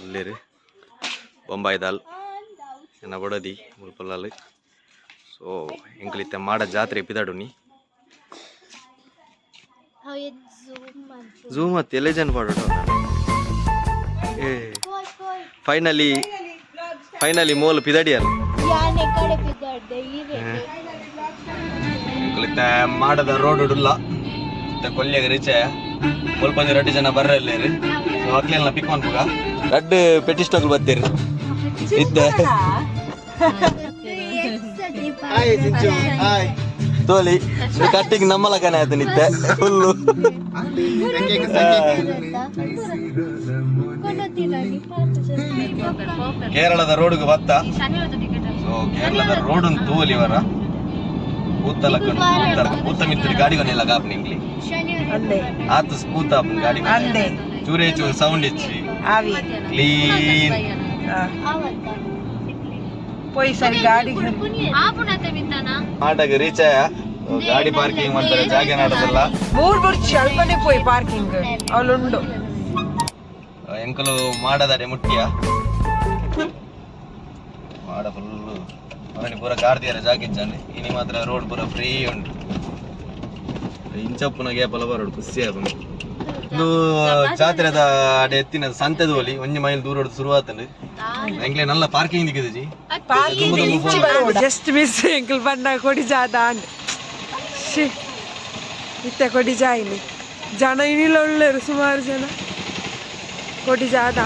ಇಲ್ಲಿರಿ ಬೊಂಬಾಯಿ ದಾಲ್. ಏನ ಬಡದಿ ಮುಲ್ಪಲ್ಲಲ್ಲಿ ಸೊ ಎಂಕ್ಲಿತ್ತ ಮಾಡ ಜಾತ್ರೆ ಪಿದಾಡುನಿ ನೀ? ಝೂಮ್ ಮತ್ತೆ ಎಲೆ ಜನ boy. ಫೈನಲಿ ಫೈನಲಿ ಮೋಲ್ ರೇಟ್ ಎಂಕ್ಲಿತ್ತ ಮಾಡದ ರೋಡ್ ಹುಡುಲ್ಲ ಕೊಲ್ಲಿಯಾಗ ರೀಚೆ ಮುಲ್ಪ ರಡ್ಡು ಜನ ಬರ್ರಲ್ಲ ಮಕ್ಳೆಲ್ಲ ಪಿಕ್ ಮಾಡ್ಬೋಗ ರಡ್ಡು ಪೆಟಿಸ್ಟೋಕ್ ಬರ್ತೀರಿ. ಇದ್ದೆ. ತೋಲಿ ಕಟ್ಟಿಗೆ ನಮ್ಮಲ ಕನೆ ಆಯ್ತು ನಿತ್ತೆ ಫುಲ್ಲು ಕೇರಳದ ರೋಡ್ಗೆ ಬತ್ತ? ಸೊ ಕೇರಳದ ರೋಡ್ ಒಂದು ತೋಲಿ ವರ ಕೂತಲ ಕೂತರ ಕೂತ ಮಿತ್ರ ಗಾಡಿ ಕೊನೆಲ್ಲ ಗಾಪ್ ನಿಂಗ್ಲಿ ಅಂದೆ ಆತ ಸ್ಕೂತ ಗಾಡಿ ಚೂರೇ ಚೂರು ಸೌಂಡ್ ಇಚ್ಚಿ ಆವಿ ಕ್ಲೀನ್ ಆ, ಪೋಯಿ ಸರಿ ಗಾಡಿ ಆಟಾಗ ರೀಚ್ ಆಯ? ಗಾಡಿ ಪಾರ್ಕಿಂಗ್ ಮಾಡ್ತಾರೆ ಜಾಗ ನಾಡೋದಲ್ಲ. ಮೂರ್ ಮೂರ್ ಸ್ವಲ್ಪನೇ ಪೋಯಿ ಪಾರ್ಕಿಂಗ್. ಅವಳುಂಡು ಎಂಕಲು ಮಾಡದಾರೆ ಮುಟ್ಟಿಯ? ಮಾಡ ಫುಲ್ ಅವನಿ ಪೂರ ಕಾರ್ದಿಯಾರ ಜಾಗ ಇಚ್ಚಾನೆ ಇನಿ ಮಾತ್ರ ರೋಡ್ ಪೂರ ಫ್ರೀ ಉಂಟು. ಇಂಚಪ್ಪನ ಗ್ಯಾಪಲ್ಲ ಬರೋಡು ಖುಷಿ ಆಗುಂಡು ಇದು ಜಾತ್ರೆದ ಅಡೆ ಎತ್ತಿನ ಸಂತೆದ ಹೋಲಿ ಒಂಜಿ ಮೈಲ್ ದೂರ ಶುರುವಾತಂಡು. ಎಂಕ್ಲೆ ನಲ್ಲ ಪಾರ್ಕಿಂಗ್ ದಿಕ್ಕಿದೆ ಜಿ ಪಾರ್ಕಿಂಗ್ ಇಚ್ಚಿ ಜಸ್ಟ್ ಮಿಸ್ ಎಂಕಲ್ ಬಣ್ಣ ಕೊಡಿ ಜಾದ ಅಂತ ಶಿ ಇತ್ತೆ ಕೊಡಿ ಜಾಯಿನಿ. ಜನ ಇನ್ನಿಲ್ಲ ಒಳ್ಳೆಯರು ಸುಮಾರು ಜನ. ಕೊಡಿ ಜಾದ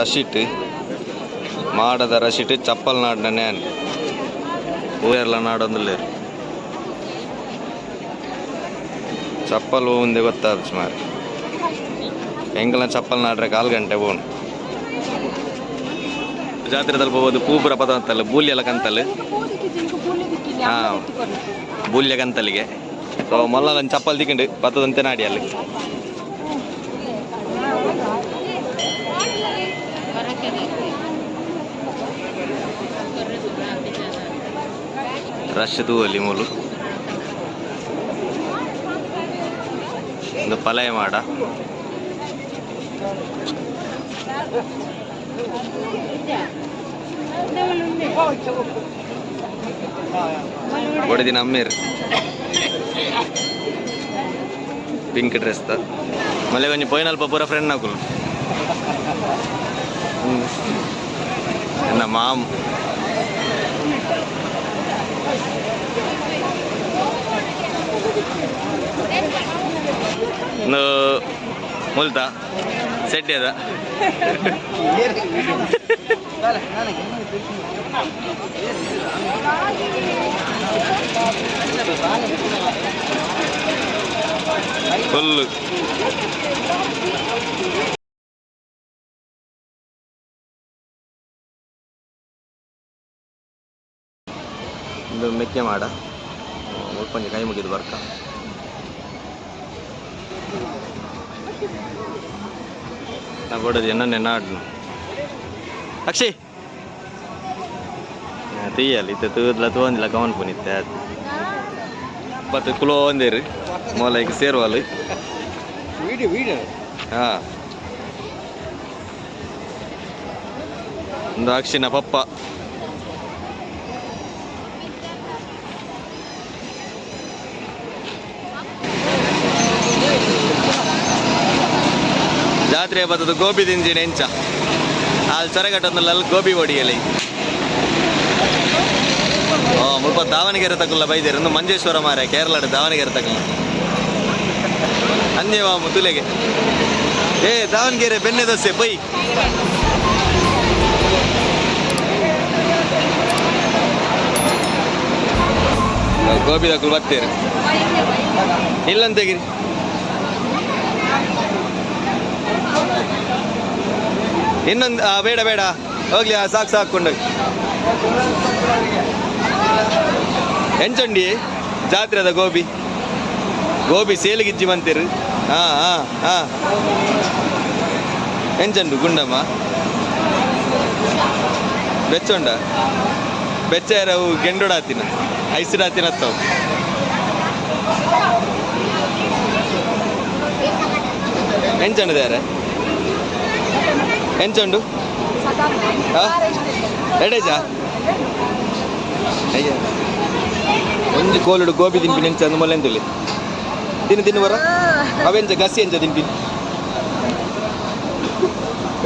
ರಶೀಟ್. ಮಾಡದ ರಶೀಟ್ ಚಪ್ಪಲ್ ನಾಡ್ನ ನ್ಯಾನ್ ಹೂವೆಲ್ಲ ನಾಡೊಂದಲ್ಲೇ. ಚಪ್ಪಲ್ ಮುಂದೆ ಗೊತ್ತಾದ ಸುಮಾರು. ಹೆಂಗಲ ಚಪ್ಪಲ್ ನಾಡ್ರೆ ಕಾಲು ಗಂಟೆ ಹೂನು ಜಾತ್ರೆದಲ್ಲಿ ಹೋಗೋದು ಪೂಪುರ ಪದ ಅಂತಲ್ಲ ಬೂಲ್ಯಲ ಕಂತಲ್ ಹಾಂ, ಬೂಲ್ಯ ಕಂತಲಿಗೆ ಸೊ ಮಲ್ಲನ ಚಪ್ಪಲ್ ತಿಕ್ಕಂಡು ಪತ್ತದಂತೆ ನಾಡಿ ಅಲ್ಲಿ. ರಶ್ ಅಲ್ಲಿ ಮೂಲು. ಒಂದು ಪಲಯ ಮಾಡ. ಒಡೆದಿನ ಅಮ್ಮೇರ್. ಪಿಂಕ್ ಡ್ರೆಸ್ ತ ಮಳೆ ಕೊಂಚ ಪೋಯಿನಲ್ಪ ಪೂರ ಫ್ರೆಂಡ್ ನಾಕುಲು ನನ್ನ ಮಾಮ್. ಒಂದು ಮುಲ್ತ ಸೆಟ್ಟಿ ಅದ. ಫುಲ್ಲು ಮೆಕ್ಕೆ ಮಾಡ ನೋಡ್ಕೊಂಡು ಕೈ ಮುಗಿದು ಬರ್ಕ ನಾ ಬಿಡೋದು ಏನ ನೆನ್ನ ಆಡ್ನು ಅಕ್ಷಿ! ತೀಯಲ್ಲ ಇತ್ತ ತೂದ್ಲ ತೊಂದಿಲ್ಲ ಗಮನ ಪುನಿತ್ತ ಮತ್ತೆ ಕುಲೋ ಒಂದೇ ರೀ ಮೊಲ ಹಾ ಸೇರುವಲ್ಲ ಹಾಂ. ಒಂದು ಪಪ್ಪ. ಜಾತ್ರೆ ಬರ್ತದ ಗೋಬಿ ತಿಂಜಿನ ಎಂಚ ಅಲ್ಲಿ ಚೊರೆಗಟ್ಟೊಂದಲ್ಲ ಗೋಬಿ ಒಡಿಯಲಿ. ಓ, ಮುಲ್ಪ ದಾವಣಗೆರೆ ತಗಲ್ಲ ಬೈದೇರು ಒಂದು ಮಂಜೇಶ್ವರ ಮಾರೆ, ಕೇರಳದ ದಾವಣಗೆರೆ ತಗೊಲ್ಲ ಅಂದೇವಾ ತುಲೆಗೆ. ಏ, ದಾವಣಗೆರೆ ಬೆಣ್ಣೆ ದೋಸೆ, ಬೈ. ಗೋಬಿ ತಗೊಳ್ ಬರ್ತೀರಿ? ಇಲ್ಲಂತೆಗಿರಿ ಇನ್ನೊಂದು ಬೇಡ ಬೇಡ. ಹೋಗ್ಲಿ ಸಾಕು ಸಾಕೊಂಡು ಕೊಂಡೋಗಿ. ಜಾತ್ರೆ ಜಾತ್ರೆದ ಗೋಬಿ. ಗೋಬಿ ಸೇಲಿಗಿಜ್ಜಿ ಬಂತೀರಿ ಹಾ ಹಾ ಹಾ ಎಂಚಂಡು ಗುಂಡಮ್ಮ. ಬೆಚ್ಚೊಂಡ. ಬೆಚ್ಚ ಯಾರವು ಗೆಂಡೋಡಾತಿನ ಐಸಿಡಾತಿನ ಅತ್ತವು ಎಂಚಂಡು ದಾರೆ ಎಂಚಂಡು ಎಡೇಜಾ ಅಯ್ಯ ಒಂಜಿ ಕೋಲುಡು ಗೋಬಿ ತಿನ್ಪಿನ ಎಂಚ ಅಂದ ಮೊಲೆ ಎಂತುಲಿ? ತಿನ್ನು ತಿನ್ನು ಬರ. ಅವೆಂಚ ಗಸಿ ಎಂಚ ತಿನ್ಪಿನಿ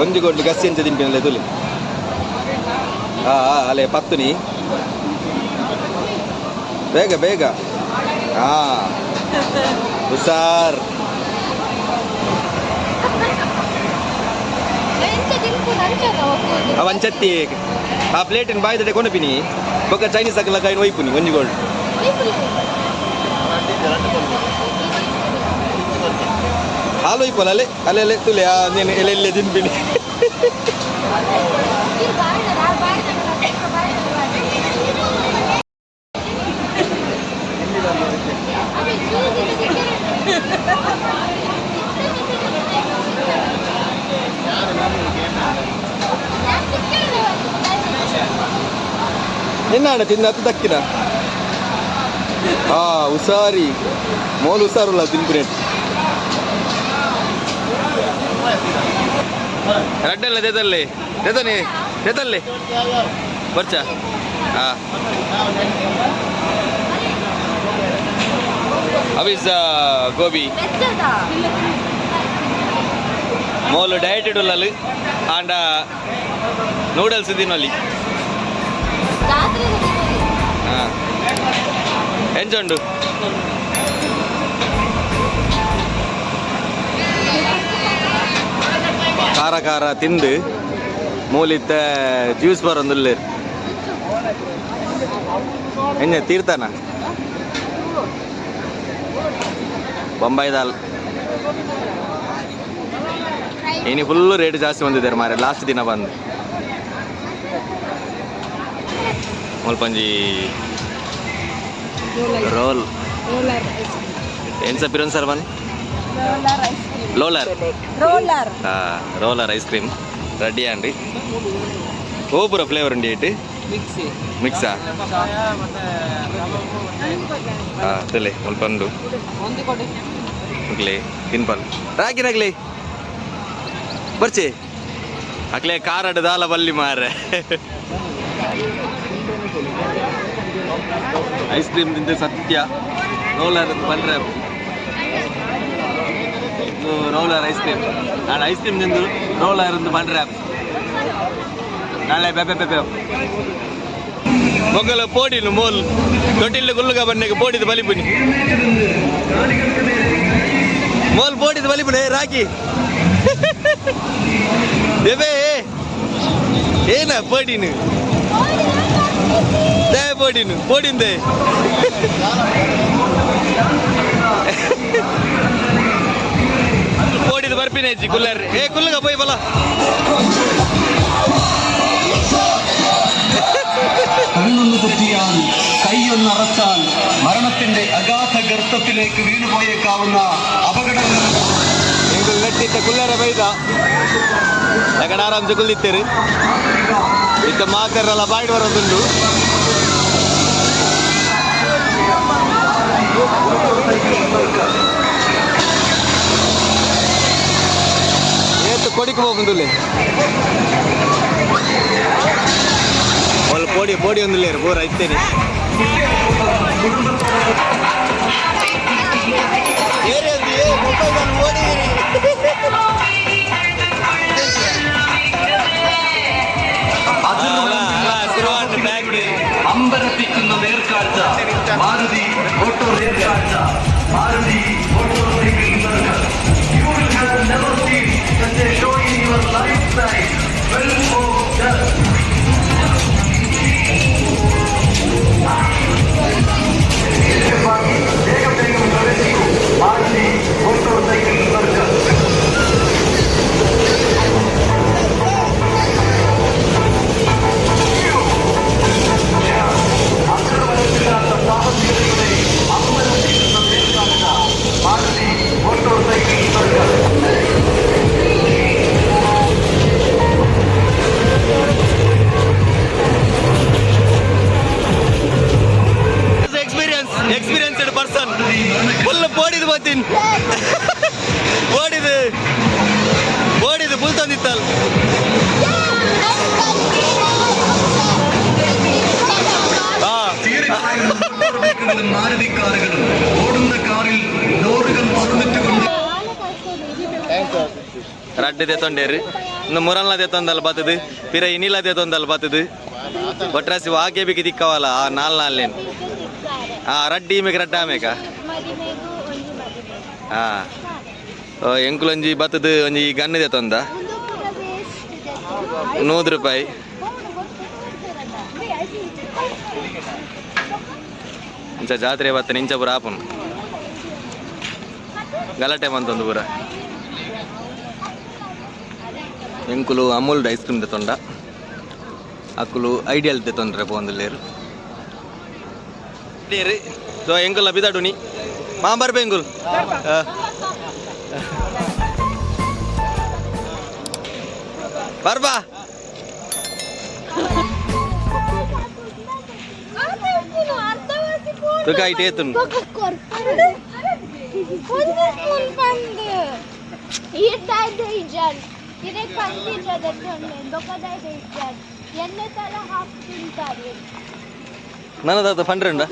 ಒಂಜಿ ಕೋಲು ಗಸಿ ಎಂಚ ತಿನ್ಪಿನಲ್ಲ ತುಲಿ? ಹಾ ಆ, ಪತ್ತು ನೀ? ಬೇಗ ಬೇಗ. ಹಾ ಹುಷಾರ್. ಎಂತ ತಿನ್ಕು ನಂಚನ ಹೋಗ್ಬೋದು ಅವಂಚತ್ತಿ ಆ ಪ್ಲೇಟಿನ ಬಾಯ್ದಡೆ ಕೊನಪಿನಿ ಬೊಕ್ಕ ಚೈನೀಸ್ ಅಕ್ಕಲ ಕೈನ ಒಯ್ಪುನಿ ಒಂಜಿ ಗೋಲ್ಡ್ ಹಾಲು ಒಯ್ಪಲ್ಲ ಅಲ್ಲೇ ಅಲ್ಲೇ ಅಲ್ಲೇ ತುಲೆ ಆ ನೀನು ಎಲೆ ಎಲ್ಲೇ ತಿನ್ಪಿನಿ ನಿನ್ನಾಣ ತಿನ್ನತ್ತು ದಕ್ಕಿನ. ಹಾ ಉಸಾರಿ ಮೋಲ್ ಉಸಾರುಲ್ಲ ತಿನ್ಪಿನಿ ರಡ್ಡೆಲ್ಲ ದೇದಲ್ಲಿ ದೇದನಿ ದೇದಲ್ಲಿ ಬರ್ಚ. ಹಾ ಅವಿಸ, ಗೋಬಿ. ಮೋಲು ಡಯಟ್ ಇಡಲ್ಲ ಆಂಡ ನೂಡಲ್ಸ್ ತಿನ್ನಲಿ. ಎಂಚುಂಡು ಖಾರ ಖಾರ ತಿಂದು ಮೂಲಿತ್ತ ಜ್ಯೂಸ್ ಬರೊಂದುಲ್ಲೇರು ಹೆಂಗೆ ತೀರ್ತಾನ? ಬೊಂಬೈ ದಾಲ್. ಇನಿ ಫುಲ್ಲು ರೇಟ್ ಜಾಸ್ತಿ ಬಂದಿದ್ದಾರೆ ಮಾರೆ ಲಾಸ್ಟ್ ದಿನ ಬಂದು. ಮುಲ್ಪಂಜಿ ರೋಲ್ ಏನು sir ಪಿರೋನ್ sir one roller roller ice cream ready అండి గోపుర ఫ్లేవర్ ఉండి ఏంటి మిక్సా తెలే ఒక పండు ఇంకలే తినపాలి రాకినగలే ಬರ್ಚಿ ಅಕ್ಲೆ ಕಾರ್ ಅಡ್ಡದಲ್ಲ ಬಲ್ಲಿ ಮಾರ್ರೆ ಐಸ್ ಕ್ರೀಮ್ ತಿಂದು ಸತ್ಯ ರೋಲರ್ ಬಂದ್ರೆ ಇದು ರೋಲರ್ ಐಸ್ ಕ್ರೀಮ್ ನಾನು ಐಸ್ ಕ್ರೀಮ್ ತಿಂದು ರೋಲರ್ ಒಂದು ಬಂದ್ರೆ ನಾಳೆ ಬೆಪೆ ಬೆಪೆ ಮೊಗಲ ಪೋಡಿನು ಮೋಲ್ ತೊಟ್ಟಿಲ್ಲ ಗುಲ್ಲುಗ ಬನ್ನೆಗೆ ಪೋಡಿದ ಬಲಿಪುನಿ ಮೋಲ್ ಪೋಡಿದ ಬಲಿಪುನಿ ಏ ರಾಕಿ ದೇವೇ ಏನ ಪೋಡಿನು ದೇ ಪೋಡಿನು ಪೋಡಿಂದೆ ಪೋಡಿದ ಬರ್ಪಿನ ಹೆಚ್ಚಿ ಕುಲ್ಲರ್ ಏ ಕುಲ್ಲಗ പോയി ಬಲ കണ്ണൊന്ന് തെറ്റിയാൽ കൈയൊന്നറച്ചാൽ മരണത്തിന്റെ അഗാധ ഗർത്തത്തിലേക്ക് വീണുപോയേക്കാവുന്ന അപകടങ്ങൾ ನಿಮ್ಗೆ ಗಟ್ಟಿತ್ತ ಕುಲ್ಲರ ಬೈದ ಯಾಕಂದ್ರೆ ಆರಾಮ್ಸೆ ಕುಲ್ಲಿತ್ತೇರಿ ಇತ್ತ ಮಾಕರೆಲ್ಲ ಬಾಯ್ಡ್ ಬರೋದುಂಡು ಏತು ಕೊಡಿಗೆ ಹೋಗುದಿಲ್ಲ ಒಳ್ಳೆ ಪೋಡಿ ಪೋಡಿ ಒಂದಿಲ್ಲ ಪೂರ ಇತ್ತೇನೆ ಏರಿ ಅಂದಿ, ಏ, ಮೊಬೈಲ್ ಅಲ್ಲಿ ಓಡಿದಿರಿ അമ്പരപ്പിക്കുന്ന നേർക്കാഴ്ച Maruti auto നേർക്കാഴ്ച Maruthi auto cycle circus You will have never seen such a show in your lifetime. Well, oh, ತೆತ್ತೊಂಡೇರು ಇನ್ನು ಮುರಲ್ನ ತೆತ್ತೊಂದಲ್ಲ ಬತ್ತದು ಪಿರ ಇನಿಲ ತೆತ್ತೊಂದಲ್ಲ ಬತ್ತದು ಒಟ್ರಾಸಿ ವಾಗೆ ಆ ನಾಲ್ ನಾಲ್ಲೇನು ಆ ರಡ್ಡಿ ಈಮೆಗೆ ರಡ್ಡ ಒಂಜಿ ಮದಿಮೆ ಹಾ ಓ ಎಂಕುಲೊಂಜಿ ಬತ್ತದು ಒಂಜಿ ಗನ್ನು ತೆತ್ತೊಂದ ಒಂದು ಪೂರ ವೇಸ್ಟ್ ನೂರು ರೂಪಾಯಿ. ಇಂಚ ಜಾತ್ರೆ ಬತ್ತ ನಿಂಚ ಪೂರ ಆಪುನು ಗಲಾಟೆ ಮಂತೊಂದು ಪೂರ. ಎಂಕುಲು ಅಮೂಲ್ಡ್ ಐಸ್ ಕ್ರೀಮ್ ತೆತ್ತೊಂಡ ಅಕ್ಕುಲು ಐಡಿಯಲ್ ತೆತ್ತೊಂಡ್ರೆ ಪೋಂದುಲ್ಲೇರು ಲೇರು ಸೊ ಎಂಕುಲ ಬಿದಾಡುನಿ ಮಾ ಬರ್ಬೆ ಎಂಕುಲ್ ಆ. ಬರ್ಬಾ ತುಕ ಐಟ್ ಏತುನ್ ಇದ್ದಾಯ್ತು ಇಜಾನ್ ಇದೇ ಕಂದಿದ್ದದಕ್ಕೆ ದೊಕ್ಕದಾಯ್ತು ಇಜಾನ್ ಎಣ್ಣೆ ತರ ಹಾಕಿ ತಿಂತಾರೆ. ನನ್ನದಾದ ಫಂಡ್ ಉಂಡ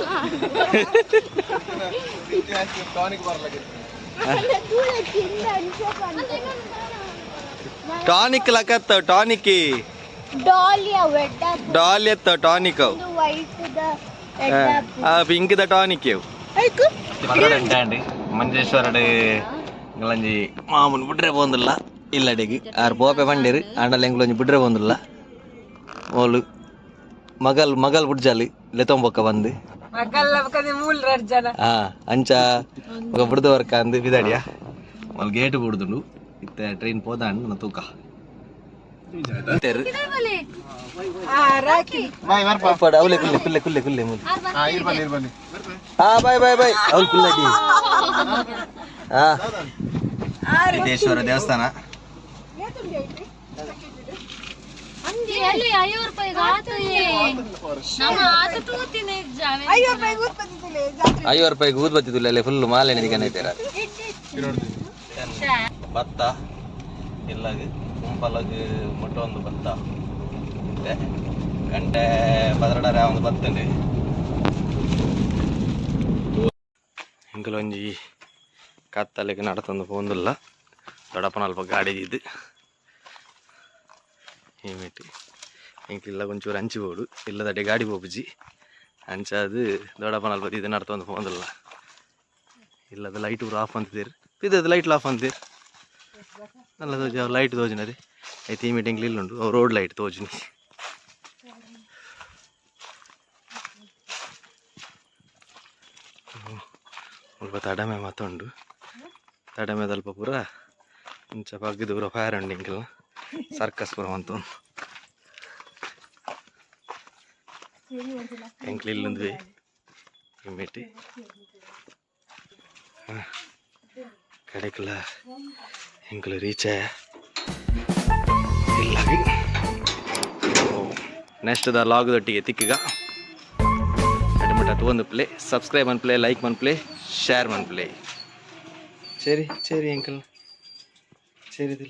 ಟಾನಿಕ್ ಲಕತ್ತ ಟಾನಿಕ್ ಡಾಲ್ ಎತ್ತ ಟಾನಿಕ್ ಅವು ವೈಟ್ ದ ಆ ಪಿಂಕ್ ದ ಟಾನಿಕ್ ಅವು ಪನ್ನಡಂಟಾಂಡ್ ಮಂಜೇಶ್ವರಡ್ ಇಂಗಳಂಜಿ ಮಾಮೂಲು ಬಿಡ್ರೆ ಪೋಂದಿಲ್ಲ ಇಲ್ಲಡೆಗೆ ಆರು ಪೋಪೆ ಬಂಡೇರು ಆಂಡಲ ಎಂಗ್ಲೊಂಜಿ ಬಿಡ್ರೆ ಪೋಂದಿಲ್ಲ ಓಲು ಮಗಲ್ ಮಗಲ್ ಬುಡ್ಜಾಲಿ ಲೆತೊಂಬೊಕ್ಕ ಬಂದು ಮಕ್ಕಳ ಕದೆ ಮೂಲ್ ಎರಡು ಜನ ಆ ಅಂಚ ఒక ಬುಡ್ದ ವರ್ಕ ಅಂದು ಬಿದಾಡಿಯ వాళ్ళు ಗೇಟ್ ಬುಡ್ದುಂಡು ಇತ್ತ ಟ್ರೈನ್ ಪೋದಾಂಡ್ ನನ್ನ ತೂಕ ತೆರು ಆ ರಾಕಿ ಪಡ ಅವಲೆ ಕುಲ್ಲೆ ಕುಲ್ಲೆ ಕುಲ್ಲೆ ಕುಲ್ಲೆ ಮುಲ್ ಹಾ ಬಾಯ್ ಬಾಯ್ ಬಾಯ್ ಅವ್ಲು ಕುಲ್ಲಡಿ ಹಾ ಸಿದ್ದೇಶ್ವರ ದೇವಸ್ಥಾನ ಅಂದಿ ಅಲ್ಲಿ ಐವತ್ತು ರೂಪಾಯಿಗೆ ಐವತ್ತು ರೂಪಾಯಿಗೆ ಊದ್ ಬತ್ತಿದ್ದಿಲ್ಲ ಅಲ್ಲಿ ಫುಲ್ ಮಾಲೆ ನಿಧಿಕನೈತೆ ಭತ್ತ ಇಲ್ಲಾಗ ಮೊಟ್ಟ ಮುಟ್ಟೊಂದು ಭತ್ತ. ಮತ್ತೆ ಗಂಟೆ ಪದರಡರ ಒಂದು ಭತ್ತಂಡಿ ಇಂಕಲೊಂಜಿ ಕತ್ತಲಿಗೆ ನಡತಂದು ಪೋಂದಿಲ್ಲ ದೊಡ್ಡಪ್ಪನ ಅಲ್ಪ ಗಾಡಿ ಇದು ಏಮಿಟ್ಟು ಇಂಕಿಲ್ಲ ಒಂಚೂರು ಹಂಚಿ ಬೋಡು ಇಲ್ಲದಡೆ ಗಾಡಿ ಪೋಪುಜಿ ಅಂಚಾದು ದೊಡ್ಡಪ್ಪನ ಅಲ್ಪ ಇದು ನಡ್ತೊಂದು ಪೋಂದಿಲ್ಲ ಇಲ್ಲದ ಲೈಟ್ ಪೂರ ಆಫ್ ಅಂತಿದ್ದೀರಿ ಇದು ಲೈಟ್ ಆಫ್ ಅಂತೀರಿ ಅಲ್ಲ ತೋಜಿ ಅವ್ರು ಲೈಟ್ ತೋಜಿನ ರೀ ಐತಿ ಈ ಮೀಟಿಂಗ್ ಇಲ್ಲ ಉಂಟು ಅವ್ರು ರೋಡ್ ಲೈಟ್ ತೋಜಿನಿ ಸ್ವಲ್ಪ ತಡಮೆ ಮಾತುಂಡು ತಡಮೆ ಸ್ವಲ್ಪ ಪೂರ ಇಂಚ ಬಗ್ಗಿದು ಪೂರ ಫೈರ್ ಉಂಡು ಇಂಕಿಲ್ಲ ಸರ್ಕಸ್ ಪೂರ ಅಂತ ಎಂಕ್ಲು ಇಲ್ಲೊಂದು ಇಮ್ಮಿಟ್ಟು ಕಡೆಕಲ ಎಂಕ್ಲು ರೀಚ ಇಲ್ಲಾಗಿ ನೆಕ್ಸ್ಟ್ ದ ಲಾಗ್ದೊಟ್ಟಿಗೆ ತಿಕ್ಕಿಗ ಅಡ್ಮಿಟ್ ಒಂದು play subscribe Mann play like Mann play share Mann play ಸರಿ ಸರಿ ಅಂಕಲ್ ಸರಿ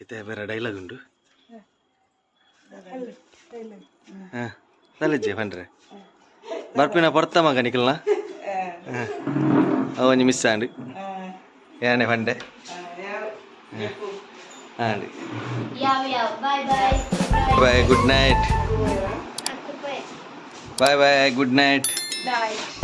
ಎತ್ತೆ ಬೇರೆ ಡೈಲಾಗ್ ಉಂಟು. ಹಾಂ ನಲ್ಲಜ್ಜೆ ಬಂದ್ರೆ ಬರ್ಪಿನ ಬರ್ತ ಮಗ ನಿಖಲ್ನ? ಅವನಿ ಮಿಸ್ ಆಂಡು. ಏನೇ ಬಂಡೆ ಹಾಂ. ಯಾವ ಯಾವ? Bye bye bye good night bye bye good night Night.